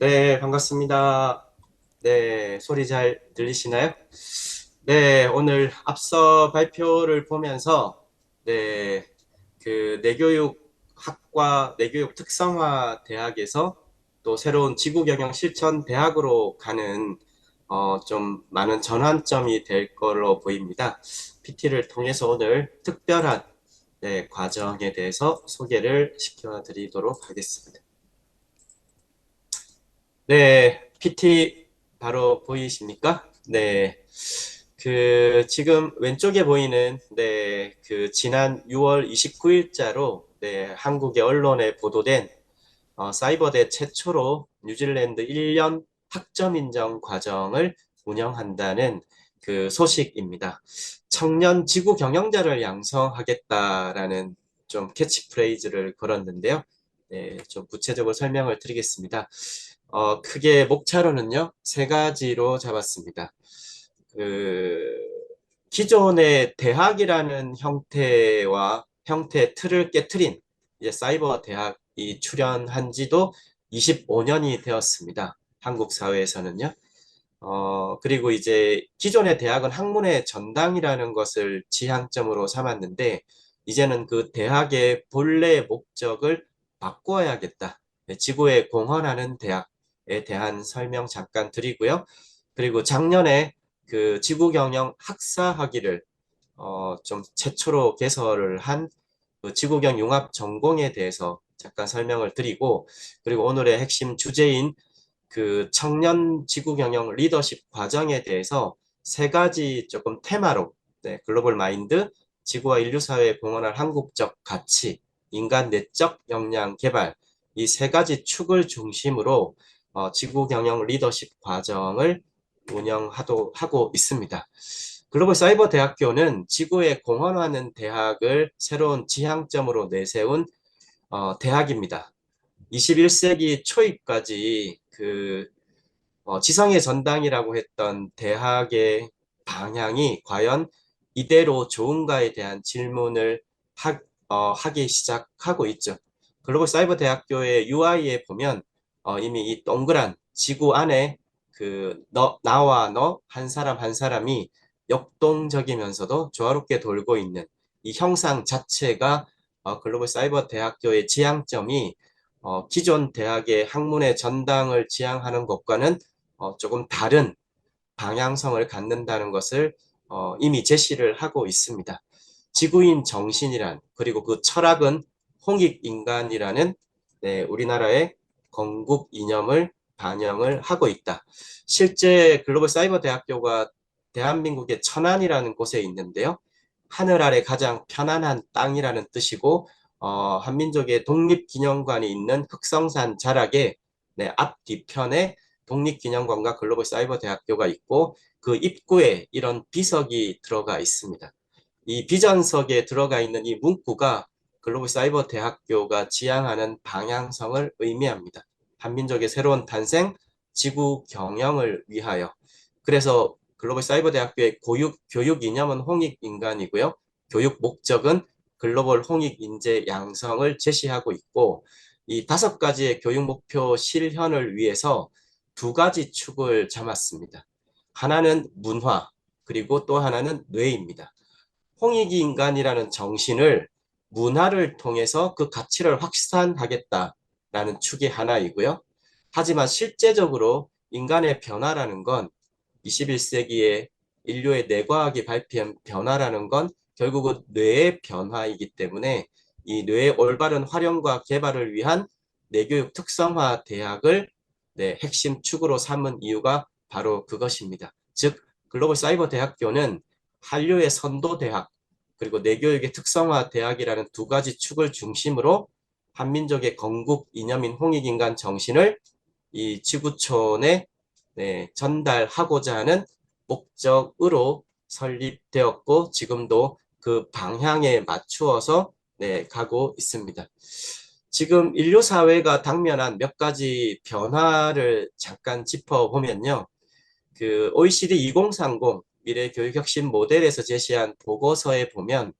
네, 반갑습니다. 네, 소리 잘 들리시나요? 네, 오늘 앞서 발표를 보면서, 네, 그 내교육 학과, 내교육 특성화 대학에서 또 새로운 지구 경영 실천 대학으로 가는, 어, 좀 많은 전환점이 될 걸로 보입니다. PT를 통해서 오늘 특별한, 네, 과정에 대해서 소개를 시켜드리도록 하겠습니다. 네, PT 바로 보이십니까? 네. 그 지금 왼쪽에 보이는 네, 그 지난 6월 29일자로 네, 한국의 언론에 보도된 어, 사이버대 최초로 뉴질랜드 1년 학점 인정 과정을 운영한다는 그 소식입니다. 청년 지구 경영자를 양성하겠다라는 좀 캐치프레이즈를 걸었는데요. 네, 좀 구체적으로 설명을 드리겠습니다. 어, 크게 목차로는요, 세 가지로 잡았습니다. 그, 기존의 대학이라는 형태와 형태 틀을 깨트린 이제 사이버 대학이 출현한 지도 25년이 되었습니다. 한국 사회에서는요. 어, 그리고 이제 기존의 대학은 학문의 전당이라는 것을 지향점으로 삼았는데, 이제는 그 대학의 본래 목적을 바꿔야겠다. 네, 지구에 공헌하는 대학에 대한 설명 잠깐 드리고요. 그리고 작년에 그 지구경영 학사학위를 어, 좀 최초로 개설을 한 그 지구경 융합 전공에 대해서 잠깐 설명을 드리고, 그리고 오늘의 핵심 주제인 그 청년 지구 경영 리더십 과정에 대해서 세 가지 조금 테마로 네, 글로벌 마인드, 지구와 인류 사회에 공헌할 한국적 가치, 인간 내적 역량 개발 이 세 가지 축을 중심으로 어, 지구 경영 리더십 과정을 운영하도 하고 있습니다. 글로벌 사이버 대학교는 지구에 공헌하는 대학을 새로운 지향점으로 내세운 어, 대학입니다. 21세기 초입까지 그 어, 지성의 전당이라고 했던 대학의 방향이 과연 이대로 좋은가에 대한 질문을 하, 어, 하기 시작하고 있죠. 글로벌 사이버 대학교의 UI에 보면 어, 이미 이 동그란 지구 안에 그 너, 나와 너 한 사람 한 사람이 역동적이면서도 조화롭게 돌고 있는 이 형상 자체가 어, 글로벌 사이버 대학교의 지향점이 어, 기존 대학의 학문의 전당을 지향하는 것과는 어, 조금 다른 방향성을 갖는다는 것을 어, 이미 제시를 하고 있습니다. 지구인 정신이란 그리고 그 철학은 홍익인간이라는 네, 우리나라의 건국 이념을 반영을 하고 있다. 실제 글로벌 사이버 대학교가 대한민국의 천안이라는 곳에 있는데요. 하늘 아래 가장 편안한 땅이라는 뜻이고 어, 한민족의 독립기념관이 있는 흑성산 자락에 네, 앞 뒤편에 독립기념관과 글로벌 사이버 대학교가 있고 그 입구에 이런 비석이 들어가 있습니다. 이 비전석에 들어가 있는 이 문구가 글로벌 사이버 대학교가 지향하는 방향성을 의미합니다. 한민족의 새로운 탄생, 지구 경영을 위하여. 그래서 글로벌 사이버 대학교의 교육, 교육 이념은 홍익 인간이고요. 교육 목적은 글로벌 홍익 인재 양성을 제시하고 있고 이 다섯 가지의 교육 목표 실현을 위해서 두 가지 축을 잡았습니다. 하나는 문화 그리고 또 하나는 뇌입니다. 홍익이 인간이라는 정신을 문화를 통해서 그 가치를 확산하겠다라는 축이 하나이고요. 하지만 실제적으로 인간의 변화라는 건 21세기에 인류의 뇌과학이 발표한 변화라는 건 결국은 뇌의 변화이기 때문에 이 뇌의 올바른 활용과 개발을 위한 뇌교육 특성화 대학을 네, 핵심 축으로 삼은 이유가 바로 그것입니다. 즉 글로벌 사이버 대학교는 한류의 선도 대학 그리고 뇌교육의 특성화 대학이라는 두 가지 축을 중심으로 한민족의 건국 이념인 홍익인간 정신을 이 지구촌에 네, 전달하고자 하는 목적으로 설립되었고 지금도 그 방향에 맞추어서 네, 가고 있습니다. 지금 인류 사회가 당면한 몇 가지 변화를 잠깐 짚어보면요. 그 OECD 2030 미래 교육 혁신 모델에서 제시한 보고서에 보면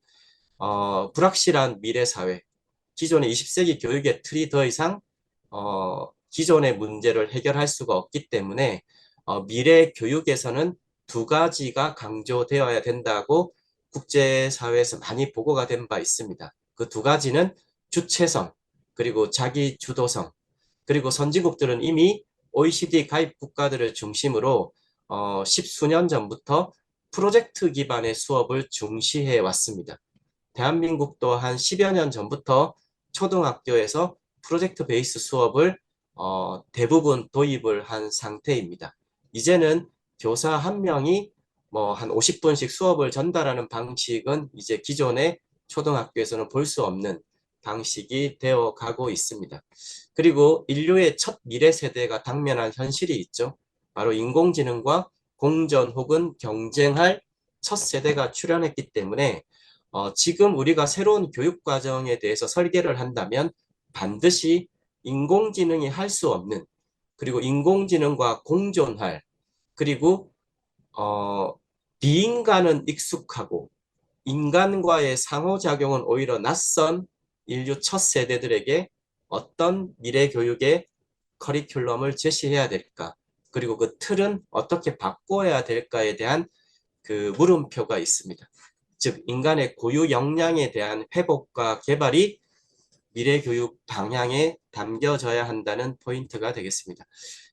어, 불확실한 미래 사회, 기존의 20세기 교육의 틀이 더 이상 어, 기존의 문제를 해결할 수가 없기 때문에 어, 미래 교육에서는 두 가지가 강조되어야 된다고 국제사회에서 많이 보고가 된 바 있습니다. 그 두 가지는 주체성, 그리고 자기 주도성, 그리고 선진국들은 이미 OECD 가입 국가들을 중심으로 어, 십수년 전부터 프로젝트 기반의 수업을 중시해 왔습니다. 대한민국도 한 10여 년 전부터 초등학교에서 프로젝트 베이스 수업을 어, 대부분 도입을 한 상태입니다. 이제는 교사 한 명이 뭐 한 50분씩 수업을 전달하는 방식은 이제 기존의 초등학교에서는 볼 수 없는 방식이 되어 가고 있습니다. 그리고 인류의 첫 미래 세대가 당면한 현실이 있죠. 바로 인공지능과 공전 혹은 경쟁할 첫 세대가 출현했기 때문에 어, 지금 우리가 새로운 교육 과정에 대해서 설계를 한다면 반드시 인공지능이 할 수 없는 그리고 인공지능과 공존할 그리고 어, 비인간은 익숙하고 인간과의 상호작용은 오히려 낯선 인류 첫 세대들에게 어떤 미래 교육의 커리큘럼을 제시해야 될까? 그리고 그 틀은 어떻게 바꿔야 될까에 대한 그 물음표가 있습니다. 즉, 인간의 고유 역량에 대한 회복과 개발이 미래 교육 방향에 담겨져야 한다는 포인트가 되겠습니다.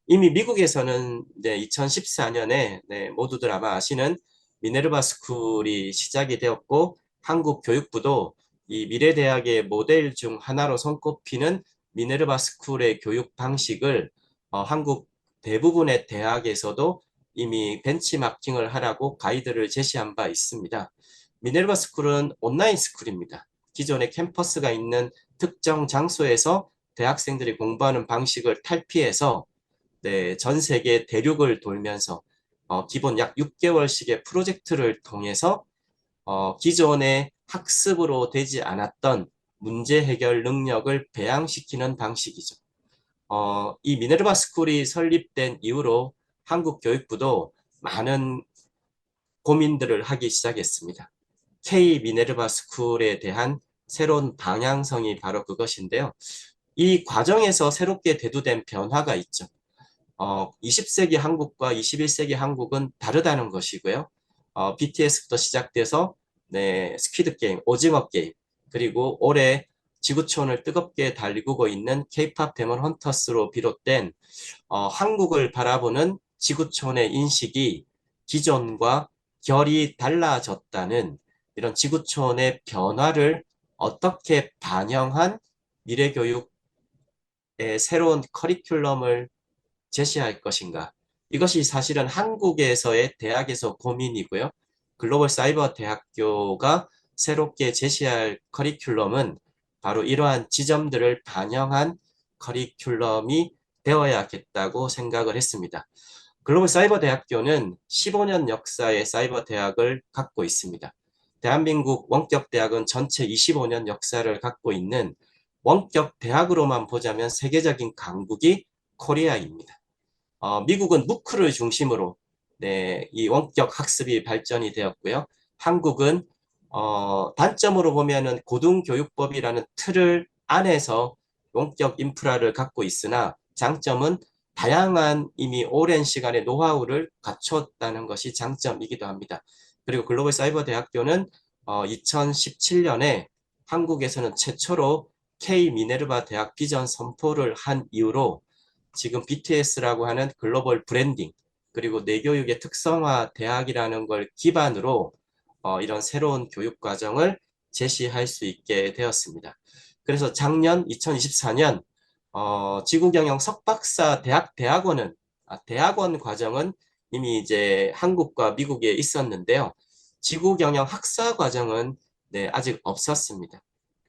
이미 미국에서는 네, 2014년에 네, 모두들 아마 아시는 미네르바 스쿨이 시작이 되었고 한국 교육부도 이 미래대학의 모델 중 하나로 손꼽히는 미네르바 스쿨의 교육 방식을 어, 한국 대부분의 대학에서도 이미 벤치마킹을 하라고 가이드를 제시한 바 있습니다. 미네르바 스쿨은 온라인 스쿨입니다. 기존의 캠퍼스가 있는 특정 장소에서 대학생들이 공부하는 방식을 탈피해서 네, 전 세계 대륙을 돌면서 어, 기본 약 6개월씩의 프로젝트를 통해서 어, 기존의 학습으로 되지 않았던 문제 해결 능력을 배양시키는 방식이죠. 어, 이 미네르바 스쿨이 설립된 이후로 한국 교육부도 많은 고민들을 하기 시작했습니다. K 미네르바 스쿨에 대한 새로운 방향성이 바로 그것인데요. 이 과정에서 새롭게 대두된 변화가 있죠. 어, 20세기 한국과 21세기 한국은 다르다는 것이고요. 어, BTS부터 시작돼서 네, 스퀴드 게임, 오징어 게임, 그리고 올해 지구촌을 뜨겁게 달구고 있는 K-팝 데몬 헌터스로 비롯된 어, 한국을 바라보는 지구촌의 인식이 기존과 결이 달라졌다는 이런 지구촌의 변화를 어떻게 반영한 미래교육의 새로운 커리큘럼을 제시할 것인가. 이것이 사실은 한국에서의 대학에서 고민이고요. 글로벌 사이버 대학교가 새롭게 제시할 커리큘럼은 바로 이러한 지점들을 반영한 커리큘럼이 되어야겠다고 생각을 했습니다. 글로벌 사이버 대학교는 15년 역사의 사이버 대학을 갖고 있습니다. 대한민국 원격 대학은 전체 25년 역사를 갖고 있는 원격 대학으로만 보자면 세계적인 강국이 코리아입니다. 어, 미국은 무크를 중심으로 네, 이 원격 학습이 발전이 되었고요. 한국은 어, 단점으로 보면은 고등교육법이라는 틀을 안에서 원격 인프라를 갖고 있으나 장점은 다양한 이미 오랜 시간의 노하우를 갖췄다는 것이 장점이기도 합니다. 그리고 글로벌 사이버 대학교는 어, 2017년에 한국에서는 최초로 K 미네르바 대학 비전 선포를 한 이후로 지금 BTS라고 하는 글로벌 브랜딩 그리고 내교육의 특성화 대학이라는 걸 기반으로 어, 이런 새로운 교육 과정을 제시할 수 있게 되었습니다. 그래서 작년 2024년 어, 지구경영 석박사 대학 대학원은 아, 대학원 과정은 이미 이제 한국과 미국에 있었는데요. 지구경영 학사 과정은 네, 아직 없었습니다.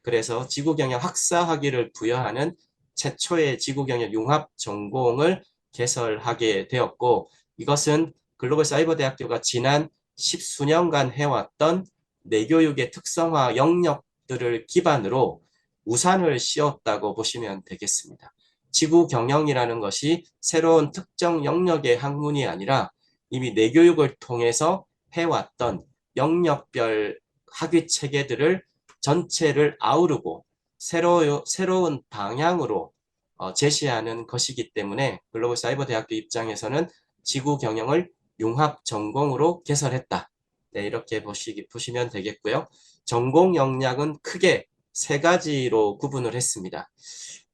그래서 지구경영 학사 학위를 부여하는 최초의 지구경영 융합 전공을 개설하게 되었고 이것은 글로벌 사이버 대학교가 지난 십수년간 해왔던 내 교육의 특성화 영역들을 기반으로 우산을 씌웠다고 보시면 되겠습니다. 지구 경영이라는 것이 새로운 특정 영역의 학문이 아니라 이미 내 교육을 통해서 해왔던 영역별 학위 체계들을 전체를 아우르고 새로, 새로운 방향으로 어, 제시하는 것이기 때문에 글로벌 사이버 대학교 입장에서는 지구 경영을 융합 전공으로 개설했다. 네, 이렇게 보시, 보시면 되겠고요. 전공 역량은 크게 세 가지로 구분을 했습니다.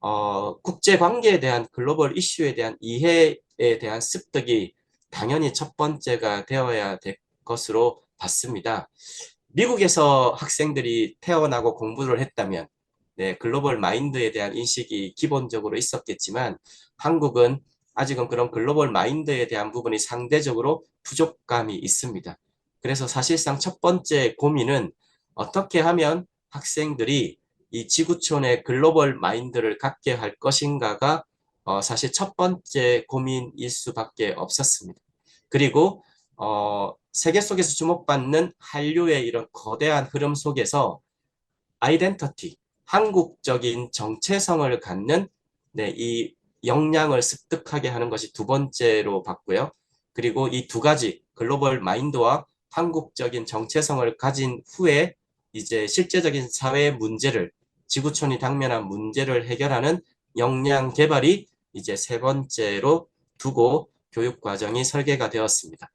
어, 국제 관계에 대한 글로벌 이슈에 대한 이해에 대한 습득이 당연히 첫 번째가 되어야 될 것으로 봤습니다. 미국에서 학생들이 태어나고 공부를 했다면 네, 글로벌 마인드에 대한 인식이 기본적으로 있었겠지만 한국은 아직은 그런 글로벌 마인드에 대한 부분이 상대적으로 부족감이 있습니다. 그래서 사실상 첫 번째 고민은 어떻게 하면 학생들이 이 지구촌의 글로벌 마인드를 갖게 할 것인가가 어, 사실 첫 번째 고민일 수밖에 없었습니다. 그리고 어, 세계 속에서 주목받는 한류의 이런 거대한 흐름 속에서 아이덴터티, 한국적인 정체성을 갖는 네, 이 역량을 습득하게 하는 것이 두 번째로 봤고요. 그리고 이 두 가지 글로벌 마인드와 한국적인 정체성을 가진 후에 이제 실제적인 사회 문제를 지구촌이 당면한 문제를 해결하는 역량 개발이 이제 세 번째로 두고 교육 과정이 설계가 되었습니다.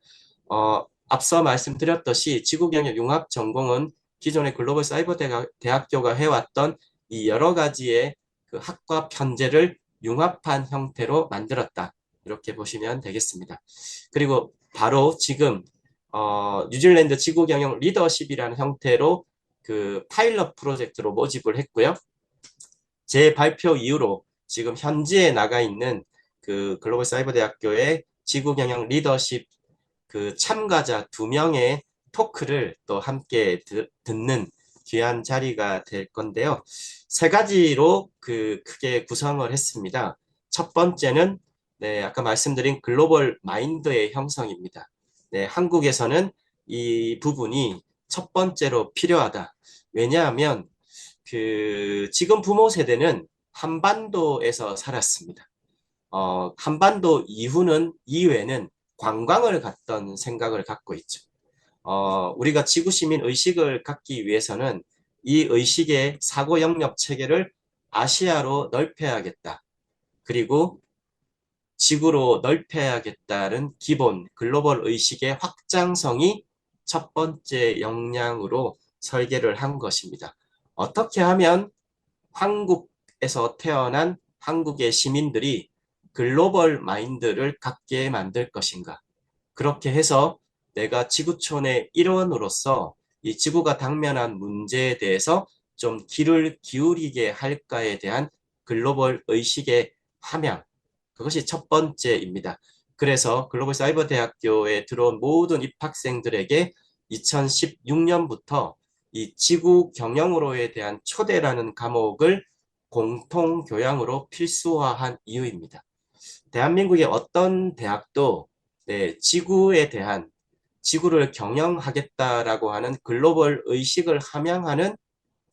어, 앞서 말씀드렸듯이 지구경영 융합 전공은 기존의 글로벌 사이버 대학교가 해왔던 이 여러 가지의 그 학과 편제를 융합한 형태로 만들었다. 이렇게 보시면 되겠습니다. 그리고 바로 지금 어, 뉴질랜드 지구 경영 리더십이라는 형태로 그 파일럿 프로젝트로 모집을 했고요. 제 발표 이후로 지금 현지에 나가 있는 그 글로벌 사이버 대학교의 지구 경영 리더십 그 참가자 두 명의 토크를 또 함께 드, 듣는 귀한 자리가 될 건데요. 세 가지로 그 크게 구성을 했습니다. 첫 번째는 네, 아까 말씀드린 글로벌 마인드의 형성입니다. 네, 한국에서는 이 부분이 첫 번째로 필요하다. 왜냐하면 그 지금 부모 세대는 한반도에서 살았습니다. 어, 한반도 이후는 이외는 관광을 갔던 생각을 갖고 있죠. 어, 우리가 지구 시민 의식을 갖기 위해서는 이 의식의 사고 영역 체계를 아시아로 넓혀야겠다. 그리고 지구로 넓혀야겠다는 기본 글로벌 의식의 확장성이 첫 번째 역량으로 설계를 한 것입니다. 어떻게 하면 한국에서 태어난 한국의 시민들이 글로벌 마인드를 갖게 만들 것인가. 그렇게 해서 내가 지구촌의 일원으로서 이 지구가 당면한 문제에 대해서 좀 귀를 기울이게 할까에 대한 글로벌 의식의 함양. 그것이 첫 번째입니다. 그래서 글로벌 사이버 대학교에 들어온 모든 입학생들에게 2016년부터 이 지구 경영으로에 대한 초대라는 과목을 공통 교양으로 필수화한 이유입니다. 대한민국의 어떤 대학도 네, 지구에 대한 지구를 경영하겠다라고 하는 글로벌 의식을 함양하는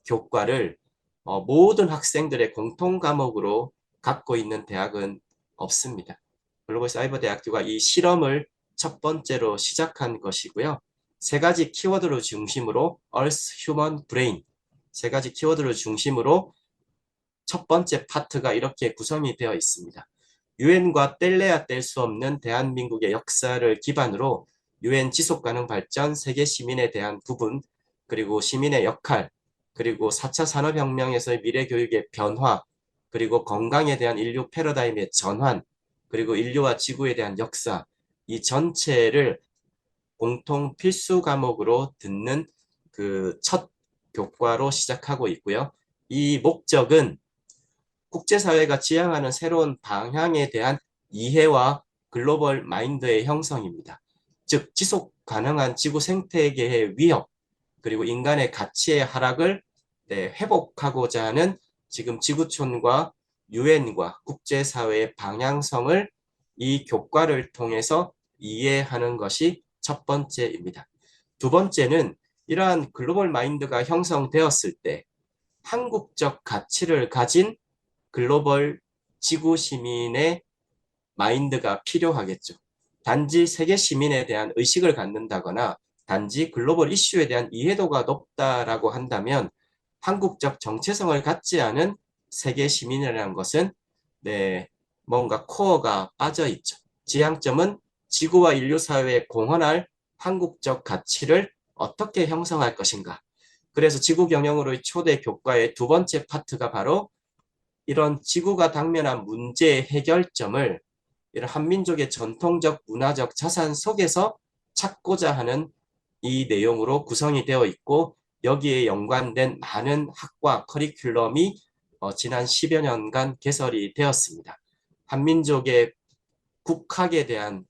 교과를 어, 모든 학생들의 공통 과목으로 갖고 있는 대학은 없습니다. 글로벌 사이버 대학교가 이 실험을 첫 번째로 시작한 것이고요. 세 가지 키워드를 중심으로 Earth, Human, Brain 세 가지 키워드를 중심으로 첫 번째 파트가 이렇게 구성이 되어 있습니다. 유엔과 뗄래야 뗄 수 없는 대한민국의 역사를 기반으로 유엔 지속가능 발전 세계 시민에 대한 부분 그리고 시민의 역할 그리고 4차 산업혁명에서의 미래 교육의 변화 그리고 건강에 대한 인류 패러다임의 전환 그리고 인류와 지구에 대한 역사 이 전체를 공통 필수 과목으로 듣는 그 첫 교과로 시작하고 있고요. 이 목적은 국제사회가 지향하는 새로운 방향에 대한 이해와 글로벌 마인드의 형성입니다. 즉, 지속 가능한 지구 생태계의 위협, 그리고 인간의 가치의 하락을 네, 회복하고자 하는 지금 지구촌과 유엔과 국제사회의 방향성을 이 교과를 통해서 이해하는 것이 첫 번째입니다. 두 번째는 이러한 글로벌 마인드가 형성되었을 때 한국적 가치를 가진 글로벌 지구 시민의 마인드가 필요하겠죠. 단지 세계 시민에 대한 의식을 갖는다거나 단지 글로벌 이슈에 대한 이해도가 높다라고 한다면 한국적 정체성을 갖지 않은 세계 시민이라는 것은 네, 뭔가 코어가 빠져 있죠. 지향점은 지구와 인류 사회에 공헌할 한국적 가치를 어떻게 형성할 것인가. 그래서 지구 경영으로의 초대 교과의 두 번째 파트가 바로 이런 지구가 당면한 문제의 해결점을 이런 한민족의 전통적 문화적 자산 속에서 찾고자 하는 이 내용으로 구성이 되어 있고 여기에 연관된 많은 학과 커리큘럼이 어, 지난 10여 년간 개설이 되었습니다. 한민족의 국학에 대한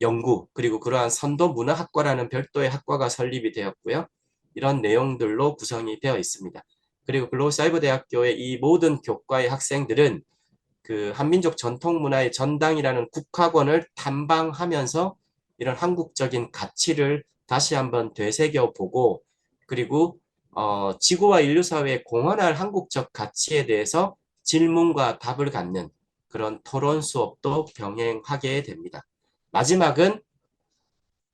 연구 그리고 그러한 선도 문화학과라는 별도의 학과가 설립이 되었고요. 이런 내용들로 구성이 되어 있습니다. 그리고 글로벌 사이버 대학교의 이 모든 교과의 학생들은 그 한민족 전통 문화의 전당이라는 국학원을 탐방하면서 이런 한국적인 가치를 다시 한번 되새겨 보고 그리고 어, 지구와 인류 사회에 공헌할 한국적 가치에 대해서 질문과 답을 갖는 그런 토론 수업도 병행하게 됩니다. 마지막은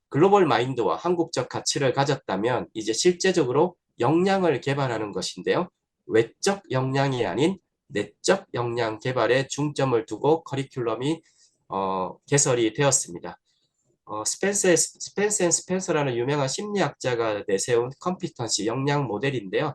글로벌 마인드와 한국적 가치를 가졌다면 이제 실제적으로 역량을 개발하는 것인데요. 외적 역량이 아닌 내적 역량 개발에 중점을 두고 커리큘럼이 어, 개설이 되었습니다. 어, 스펜서, 스펜스 앤 스펜서라는 유명한 심리학자가 내세운 컴피턴시 역량 모델인데요.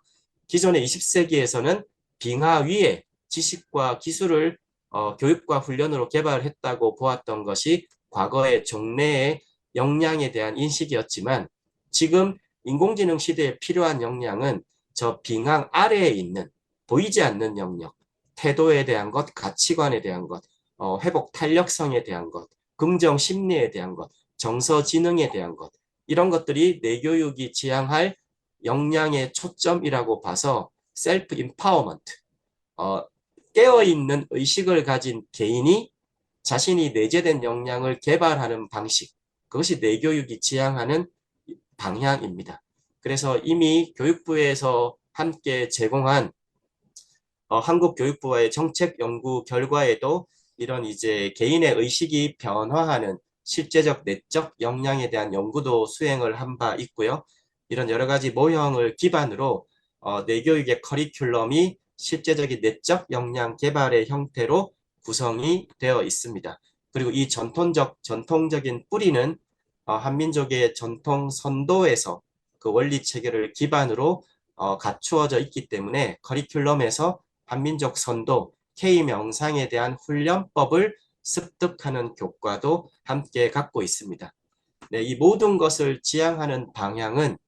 기존의 20세기에서는 빙하 위에 지식과 기술을 어, 교육과 훈련으로 개발했다고 보았던 것이 과거의 종래의 역량에 대한 인식이었지만 지금 인공지능 시대에 필요한 역량은 저 빙하 아래에 있는 보이지 않는 영역, 태도에 대한 것, 가치관에 대한 것, 어, 회복 탄력성에 대한 것, 긍정 심리에 대한 것, 정서 지능에 대한 것, 이런 것들이 내 교육이 지향할 역량의 초점이라고 봐서 셀프 임파워먼트, 어, 깨어있는 의식을 가진 개인이 자신이 내재된 역량을 개발하는 방식, 그것이 내 교육이 지향하는 방향입니다. 그래서 이미 교육부에서 함께 제공한 어, 한국교육부와의 정책 연구 결과에도 이런 이제 개인의 의식이 변화하는 실제적 내적 역량에 대한 연구도 수행을 한 바 있고요. 이런 여러 가지 모형을 기반으로 어, 내교육의 커리큘럼이 실제적인 내적 역량 개발의 형태로 구성이 되어 있습니다. 그리고 이 전통적 전통적인 뿌리는 어, 한민족의 전통 선도에서 그 원리 체계를 기반으로 어, 갖추어져 있기 때문에 커리큘럼에서 한민족 선도 K 명상에 대한 훈련법을 습득하는 교과도 함께 갖고 있습니다. 네, 이 모든 것을 지향하는 방향은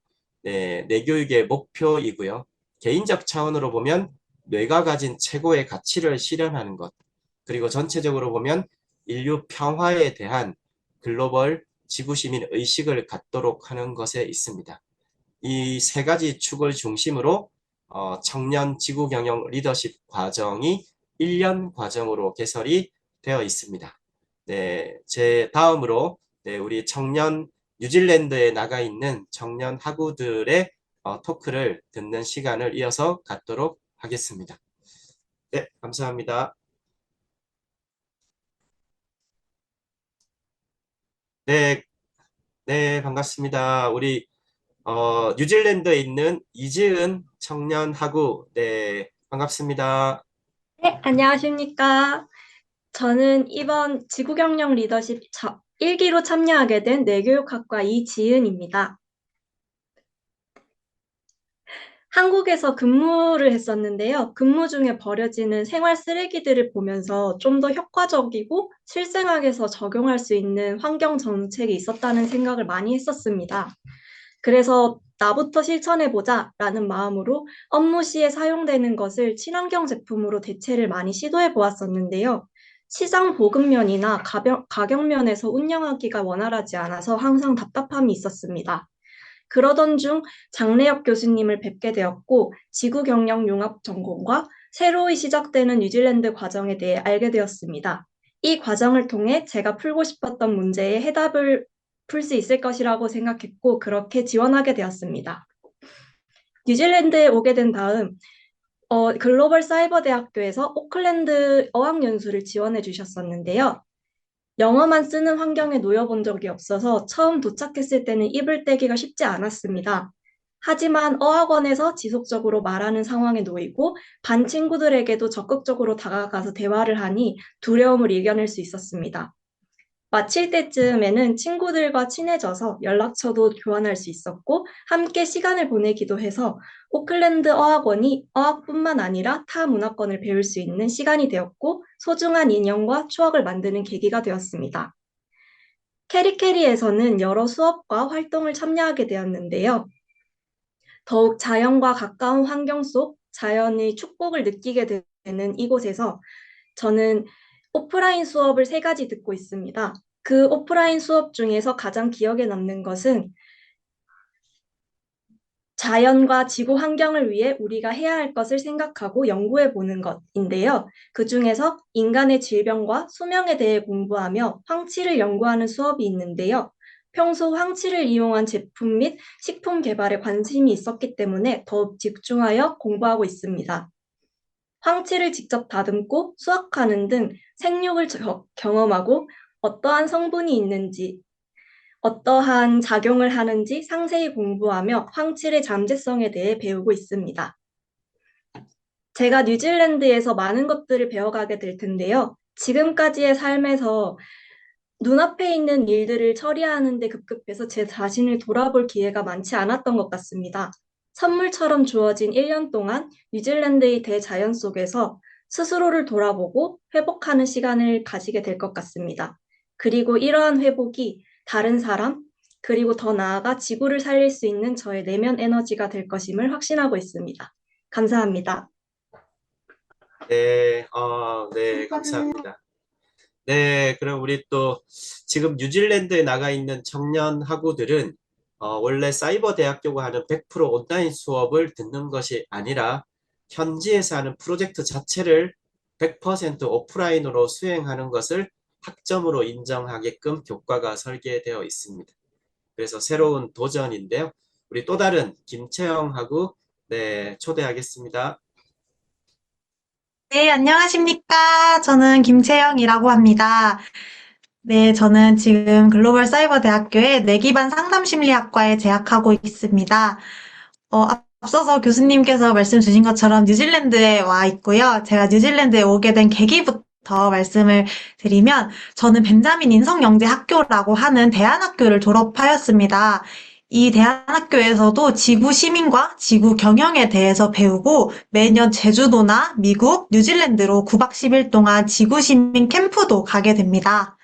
네, 내교육의 목표이고요. 개인적 차원으로 보면 뇌가 가진 최고의 가치를 실현하는 것, 그리고 전체적으로 보면 인류 평화에 대한 글로벌 지구시민 의식을 갖도록 하는 것에 있습니다. 이 세 가지 축을 중심으로 어, 청년 지구 경영 리더십 과정이 1년 과정으로 개설이 되어 있습니다. 네, 제 다음으로 네, 우리 청년 뉴질랜드에 나가 있는 청년 학우들의 어, 토크를 듣는 시간을 이어서 갖도록 하겠습니다. 네, 감사합니다. 네, 네, 반갑습니다. 우리 어, 뉴질랜드에 있는 이지은 청년 학우, 네, 반갑습니다. 네, 안녕하십니까. 저는 이번 지구경영 리더십 1기로 참여하게 된 뇌교육학과 이지은입니다. 한국에서 근무를 했었는데요. 근무 중에 버려지는 생활 쓰레기들을 보면서 좀 더 효과적이고 실생활에서 적용할 수 있는 환경 정책이 있었다는 생각을 많이 했었습니다. 그래서 나부터 실천해보자 라는 마음으로 업무 시에 사용되는 것을 친환경 제품으로 대체를 많이 시도해 보았었는데요. 시장 보급면이나 가격, 가격면에서 운영하기가 원활하지 않아서 항상 답답함이 있었습니다. 그러던 중 장래혁 교수님을 뵙게 되었고 지구 경영 융합 전공과 새로이 시작되는 뉴질랜드 과정에 대해 알게 되었습니다. 이 과정을 통해 제가 풀고 싶었던 문제에 해답을 풀 수 있을 것이라고 생각했고 그렇게 지원하게 되었습니다. 뉴질랜드에 오게 된 다음 어, 글로벌 사이버 대학교에서 오클랜드 어학 연수를 지원해 주셨었는데요. 영어만 쓰는 환경에 놓여본 적이 없어서 처음 도착했을 때는 입을 떼기가 쉽지 않았습니다. 하지만 어학원에서 지속적으로 말하는 상황에 놓이고 반 친구들에게도 적극적으로 다가가서 대화를 하니 두려움을 이겨낼 수 있었습니다. 마칠 때쯤에는 친구들과 친해져서 연락처도 교환할 수 있었고 함께 시간을 보내기도 해서 오클랜드 어학원이 어학뿐만 아니라 타 문화권을 배울 수 있는 시간이 되었고 소중한 인연과 추억을 만드는 계기가 되었습니다. 캐리캐리에서는 여러 수업과 활동을 참여하게 되었는데요. 더욱 자연과 가까운 환경 속 자연의 축복을 느끼게 되는 이곳에서 저는 오프라인 수업을 세 가지 듣고 있습니다. 그 오프라인 수업 중에서 가장 기억에 남는 것은 자연과 지구 환경을 위해 우리가 해야 할 것을 생각하고 연구해 보는 것인데요. 그 중에서 인간의 질병과 수명에 대해 공부하며 황치를 연구하는 수업이 있는데요. 평소 황치를 이용한 제품 및 식품 개발에 관심이 있었기 때문에 더욱 집중하여 공부하고 있습니다. 황치를 직접 다듬고 수확하는 등 생육을 저- 경험하고 어떠한 성분이 있는지, 어떠한 작용을 하는지 상세히 공부하며 황칠의 잠재성에 대해 배우고 있습니다. 제가 뉴질랜드에서 많은 것들을 배워가게 될 텐데요. 지금까지의 삶에서 눈앞에 있는 일들을 처리하는 데 급급해서 제 자신을 돌아볼 기회가 많지 않았던 것 같습니다. 선물처럼 주어진 1년 동안 뉴질랜드의 대자연 속에서 스스로를 돌아보고 회복하는 시간을 가지게 될 것 같습니다. 그리고 이러한 회복이 다른 사람, 그리고 더 나아가 지구를 살릴 수 있는 저의 내면 에너지가 될 것임을 확신하고 있습니다. 감사합니다. 네, 어, 네, 감사합니다. 네, 그럼 우리 또 지금 뉴질랜드에 나가 있는 청년 학우들은 어, 원래 사이버 대학교가 하는 100% 온라인 수업을 듣는 것이 아니라 현지에서 하는 프로젝트 자체를 100% 오프라인으로 수행하는 것을 학점으로 인정하게끔 교과가 설계되어 있습니다. 그래서 새로운 도전인데요. 우리 또 다른 김채영 학우 네, 초대하겠습니다. 네, 안녕하십니까. 저는 김채영이라고 합니다. 네, 저는 지금 글로벌 사이버 대학교의 내기반 상담 심리학과에 재학하고 있습니다. 어, 앞서서 교수님께서 말씀 주신 것처럼 뉴질랜드에 와 있고요. 제가 뉴질랜드에 오게 된 계기부터 말씀을 드리면 저는 벤자민 인성영재학교라고 하는 대안학교를 졸업하였습니다. 이 대안학교에서도 지구 시민과 지구 경영에 대해서 배우고 매년 제주도나 미국, 뉴질랜드로 9박 10일 동안 지구 시민 캠프도 가게 됩니다.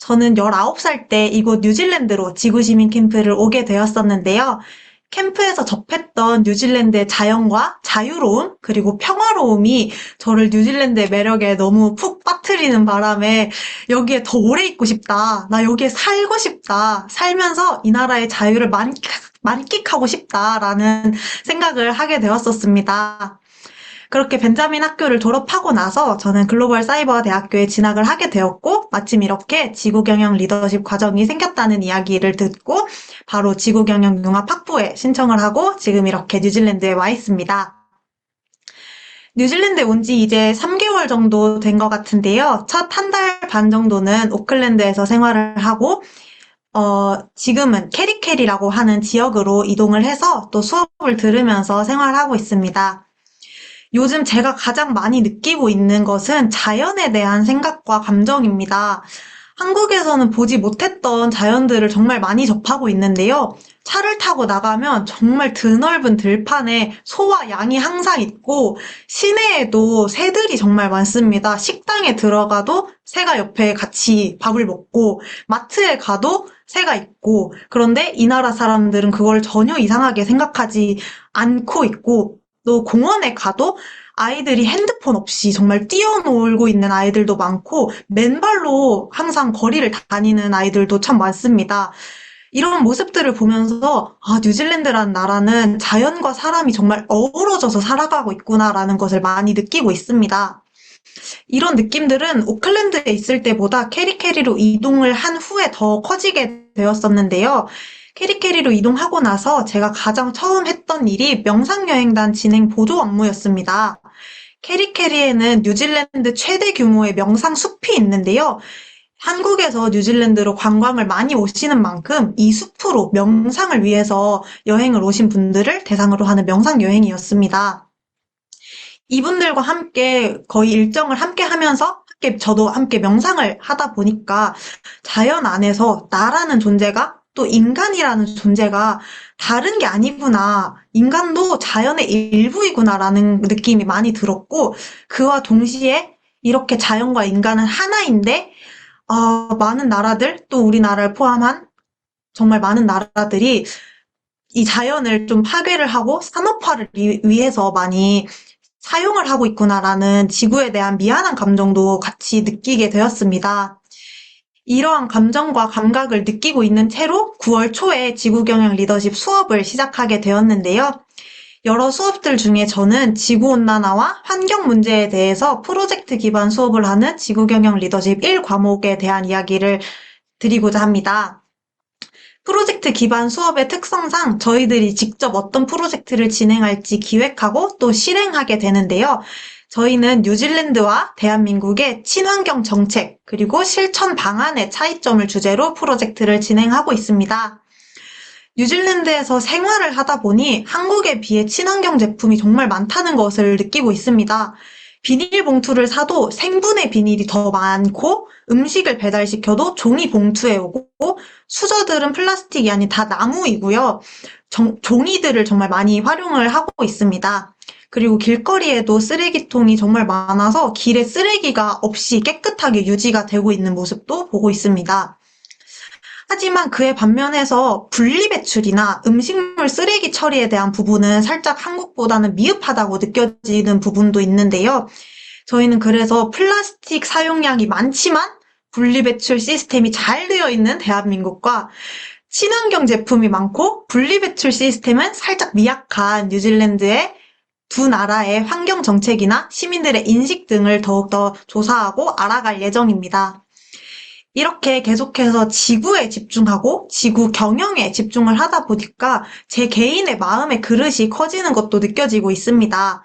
저는 19살 때 이곳 뉴질랜드로 지구 시민 캠프를 오게 되었었는데요. 캠프에서 접했던 뉴질랜드의 자연과 자유로움, 그리고 평화로움이 저를 뉴질랜드의 매력에 너무 푹 빠뜨리는 바람에 여기에 더 오래 있고 싶다. 나 여기에 살고 싶다. 살면서 이 나라의 자유를 만끽, 만끽하고 싶다라는 생각을 하게 되었었습니다. 그렇게 벤자민 학교를 졸업하고 나서 저는 글로벌 사이버 대학교에 진학을 하게 되었고, 마침 이렇게 지구경영 리더십 과정이 생겼다는 이야기를 듣고, 바로 지구경영 융합 학부에 신청을 하고, 지금 이렇게 뉴질랜드에 와 있습니다. 뉴질랜드에 온 지 이제 3개월 정도 된 것 같은데요. 첫 한 달 반 정도는 오클랜드에서 생활을 하고, 어, 지금은 캐리캐리라고 하는 지역으로 이동을 해서 또 수업을 들으면서 생활하고 있습니다. 요즘 제가 가장 많이 느끼고 있는 것은 자연에 대한 생각과 감정입니다. 한국에서는 보지 못했던 자연들을 정말 많이 접하고 있는데요. 차를 타고 나가면 정말 드넓은 들판에 소와 양이 항상 있고, 시내에도 새들이 정말 많습니다. 식당에 들어가도 새가 옆에 같이 밥을 먹고, 마트에 가도 새가 있고, 그런데 이 나라 사람들은 그걸 전혀 이상하게 생각하지 않고 있고, 또 공원에 가도 아이들이 핸드폰 없이 정말 뛰어놀고 있는 아이들도 많고 맨발로 항상 거리를 다니는 아이들도 참 많습니다. 이런 모습들을 보면서 아, 뉴질랜드라는 나라는 자연과 사람이 정말 어우러져서 살아가고 있구나라는 것을 많이 느끼고 있습니다. 이런 느낌들은 오클랜드에 있을 때보다 캐리캐리로 이동을 한 후에 더 커지게 되었었는데요. 캐리캐리로 이동하고 나서 제가 가장 처음 했던 일이 명상여행단 진행 보조 업무였습니다. 캐리캐리에는 뉴질랜드 최대 규모의 명상 숲이 있는데요. 한국에서 뉴질랜드로 관광을 많이 오시는 만큼 이 숲으로 명상을 위해서 여행을 오신 분들을 대상으로 하는 명상 여행이었습니다. 이분들과 함께 거의 일정을 함께 하면서 저도 함께 명상을 하다 보니까 자연 안에서 나라는 존재가 또 인간이라는 존재가 다른 게 아니구나. 인간도 자연의 일부이구나라는 느낌이 많이 들었고 그와 동시에 이렇게 자연과 인간은 하나인데 아, 많은 나라들, 또 우리나라를 포함한 정말 많은 나라들이 이 자연을 좀 파괴를 하고 산업화를 위- 위해서 많이 사용을 하고 있구나라는 지구에 대한 미안한 감정도 같이 느끼게 되었습니다. 이러한 감정과 감각을 느끼고 있는 채로 9월 초에 지구경영 리더십 수업을 시작하게 되었는데요. 여러 수업들 중에 저는 지구온난화와 환경 문제에 대해서 프로젝트 기반 수업을 하는 지구경영 리더십 1 과목에 대한 이야기를 드리고자 합니다. 프로젝트 기반 수업의 특성상 저희들이 직접 어떤 프로젝트를 진행할지 기획하고 또 실행하게 되는데요. 저희는 뉴질랜드와 대한민국의 친환경 정책 그리고 실천 방안의 차이점을 주제로 프로젝트를 진행하고 있습니다. 뉴질랜드에서 생활을 하다 보니 한국에 비해 친환경 제품이 정말 많다는 것을 느끼고 있습니다. 비닐봉투를 사도 생분해 비닐이 더 많고 음식을 배달시켜도 종이 봉투에 오고 수저들은 플라스틱이 아닌 다 나무이고요. 정- 종이들을 정말 많이 활용을 하고 있습니다. 그리고 길거리에도 쓰레기통이 정말 많아서 길에 쓰레기가 없이 깨끗하게 유지가 되고 있는 모습도 보고 있습니다. 하지만 그에 반면에서 분리배출이나 음식물 쓰레기 처리에 대한 부분은 살짝 한국보다는 미흡하다고 느껴지는 부분도 있는데요. 저희는 그래서 플라스틱 사용량이 많지만 분리배출 시스템이 잘 되어 있는 대한민국과 친환경 제품이 많고 분리배출 시스템은 살짝 미약한 뉴질랜드의 두 나라의 환경 정책이나 시민들의 인식 등을 더욱더 조사하고 알아갈 예정입니다. 이렇게 계속해서 지구에 집중하고 지구 경영에 집중을 하다 보니까 제 개인의 마음의 그릇이 커지는 것도 느껴지고 있습니다.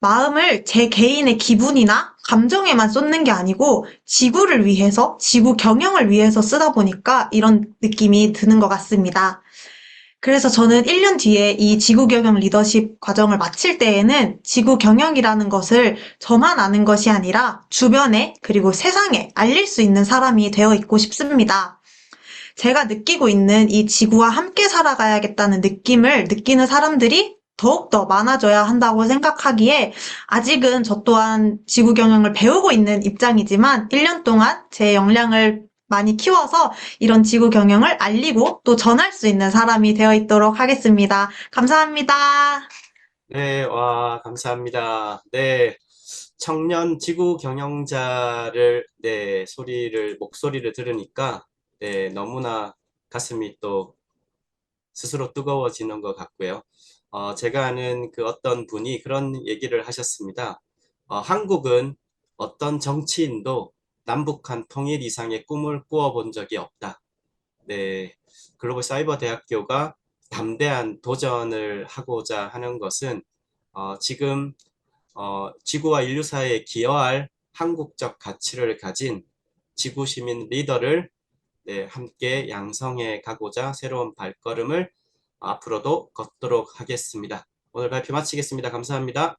마음을 제 개인의 기분이나 감정에만 쏟는 게 아니고 지구를 위해서, 지구 경영을 위해서 쓰다 보니까 이런 느낌이 드는 것 같습니다. 그래서 저는 1년 뒤에 이 지구 경영 리더십 과정을 마칠 때에는 지구 경영이라는 것을 저만 아는 것이 아니라 주변에 그리고 세상에 알릴 수 있는 사람이 되어 있고 싶습니다. 제가 느끼고 있는 이 지구와 함께 살아가야겠다는 느낌을 느끼는 사람들이 더욱더 많아져야 한다고 생각하기에 아직은 저 또한 지구 경영을 배우고 있는 입장이지만 1년 동안 제 역량을 많이 키워서 이런 지구 경영을 알리고 또 전할 수 있는 사람이 되어 있도록 하겠습니다. 감사합니다. 네, 와, 감사합니다. 네, 청년 지구 경영자를, 네, 소리를, 목소리를 들으니까, 네, 너무나 가슴이 또 스스로 뜨거워지는 것 같고요. 어, 제가 아는 그 어떤 분이 그런 얘기를 하셨습니다. 어, 한국은 어떤 정치인도 남북한 통일 이상의 꿈을 꾸어본 적이 없다. 네, 글로벌 사이버 대학교가 담대한 도전을 하고자 하는 것은 어, 지금 어, 지구와 인류 사회에 기여할 한국적 가치를 가진 지구 시민 리더를 네, 함께 양성해 가고자 새로운 발걸음을 앞으로도 걷도록 하겠습니다. 오늘 발표 마치겠습니다. 감사합니다.